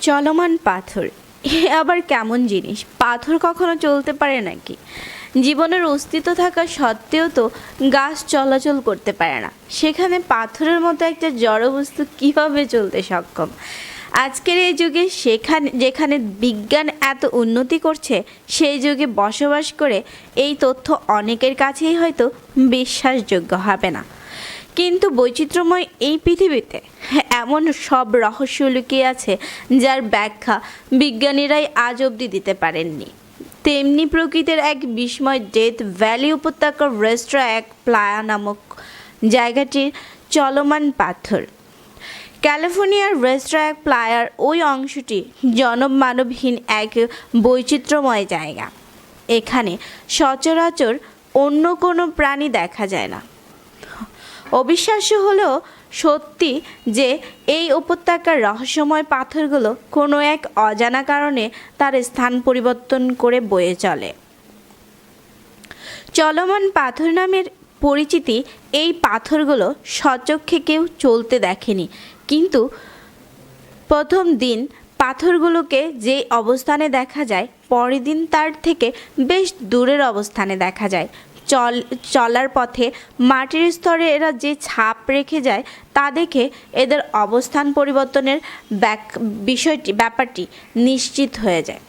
চলমান পাথর। এ আবার কেমন জিনিস? পাথর কখনো চলতে পারে নাকি? জীবনের অস্তিত্ব থাকা সত্ত্বেও তো গাছ চলাচল করতে পারে না। সেখানে পাথরের মতো একটা জড়বস্তু কীভাবে চলতে সক্ষম? আজকের এই যুগে সেখানে, যেখানে বিজ্ঞান এত উন্নতি করছে, সেই যুগে বসবাস করে এই তথ্য অনেকের কাছেই হয়তো বিশ্বাসযোগ্য হবে না। কিন্তু বৈচিত্র্যময় এই পৃথিবীতে এমন সব রহস্য লুকিয়ে আছে যার ব্যাখ্যা বিজ্ঞানীরাই আজ অবধি দিতে পারেননি। তেমনি প্রকৃতির এক বিস্ময় ডেথ ভ্যালি উপত্যকার রেস্ট্রা এক প্লায়া নামক জায়গাটির চলমান পাথর। ক্যালিফোর্নিয়ার রেস্ট্রা এক প্লায়ার ওই অংশটি জনমানবহীন এক বৈচিত্র্যময় জায়গা। এখানে সচরাচর অন্য কোনো প্রাণী দেখা যায় না। অবিশ্বাস্য হলেও সত্যি যে এই উপত্যকার রহস্যময় পাথরগুলো কোনো এক অজানা কারণে তার স্থান পরিবর্তন করে বয়ে চলে। চলমান পাথর নামের পরিচিতি এই পাথরগুলো সচক্ষে কেউ চলতে দেখেনি। কিন্তু প্রথম দিন পাথরগুলোকে যে অবস্থানে দেখা যায়, পরের দিন তার থেকে বেশ দূরের অবস্থানে দেখা যায়। চল, চলার পথে মাটির স্তরে এরা যে ছাপ রেখে যায় তা দেখে এদের অবস্থান পরিবর্তনের ব্যাক, বিষয়টি, ব্যাপারটি নিশ্চিত হয়ে যায়।